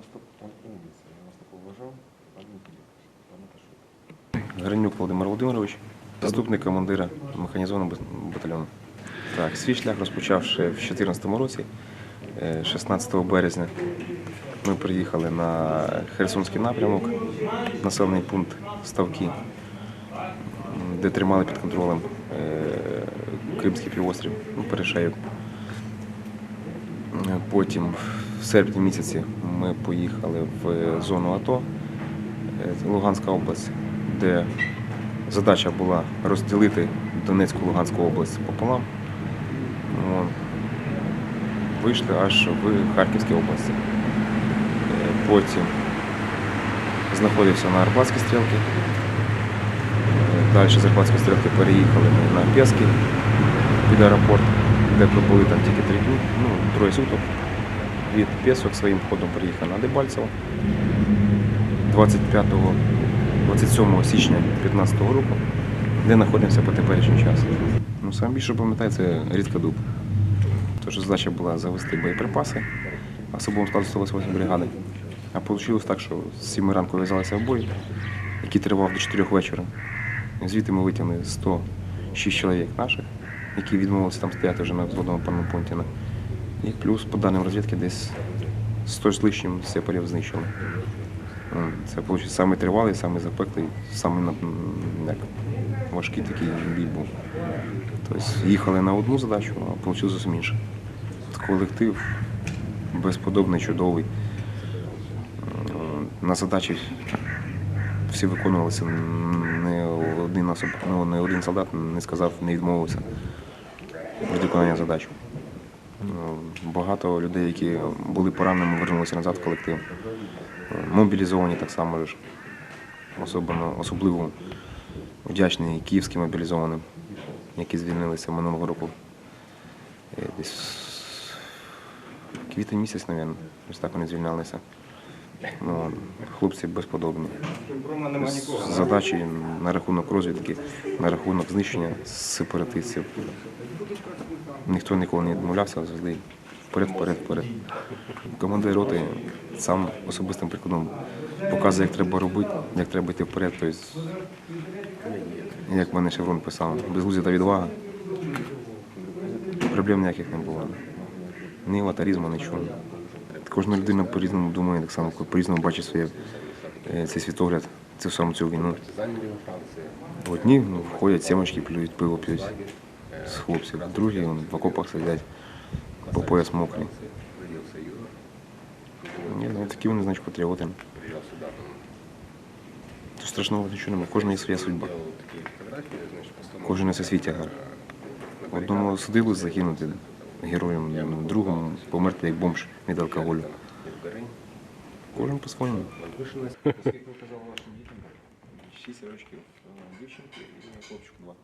нас он умница, я вас уважал, одну Гринюк Володимир Володимирович, заступник командира механізованого батальйону. Так, свій шлях розпочав ще в 2014 році, Е, 16 березня. Ми приїхали на Херсонський напрямок, населений пункт Ставки, де тримали під контролем е, Кримський півострів, ну, Перешеїв. Е, Потім в серпні місяці ми поїхали в зону АТО, е, Луганська область, де задача була розділити Донецьку Луганську область пополам. Вийшли аж в Харківській області. Е, Потім знаходився на Арбатській стрілці. Е, Далі з Арбатської стрілки переїхали ми на Пєски під аеропорт, де пробули там тільки три дні, ну, троє суток. Від Пєсок своїм ходом приїхали на Дебальцево. 25 27 січня 2015 року, де знаходимося по теперішній час. Ну, саме більше пам'ятаю, це Рідкодуб. Тож задача була завести боєприпаси особовому складу 108 бригади. А вийшло так, що з 7 ранку в'язалися в бой, який тривав до 4 вечора. Звідти ми витягли 106 чоловік наших, які відмовилися там стояти вже на взводному пункті. І плюс, по даним розвідки, десь 100 з лишнім сепарів знищили. Це виходить самий тривалий, самий запеклий, самий як, важкий такий бій був. Тобто їхали на одну задачу, а вийшло зовсім інше. Колектив безподобний, чудовий. На задачі всі виконувалися. Не один, особ... ну, не один солдат не сказав, не відмовився від виконання задач. Ну, Багато людей, які були пораненими, вернулися назад в колектив. Мобілізовані так само ж. Особливо, особливо вдячний київським мобілізованим, які звільнилися минулого року. Е, Десь квітень місяць, мабуть, ось так вони звільнялися. Ну, хлопці безподобні. Задачі на рахунок розвідки, на рахунок знищення сепаратистів. Ніхто ніколи не відмовлявся, завжди вперед, вперед, вперед. Командир роти сам особистим прикладом показує, як треба робити, як треба йти вперед. Тобто, як мене Шеврон писав, безглуздя та відвага. Проблем ніяких не було. Ні латарізму, нічого. Кожна людина по-різному думає, так само по-різному бачить своє, е, цей світогляд, цю саму цю війну. Одні ну, входять, сімочки плюють, пиво п'ють з хлопців, другі вон, в окопах сидять, по пояс мокрі. Ні, ну, такі вони, значить, патріоти. Тут страшного нічого немає. Кожна є своя судьба. Кожен несе свій тягар. Одному судили загинути героєм, другом другому померти як бомж від алкоголю. Кожен по-своєму. Скільки ви казали вашим дітям? Шість рочків дівчинки і хлопчику два.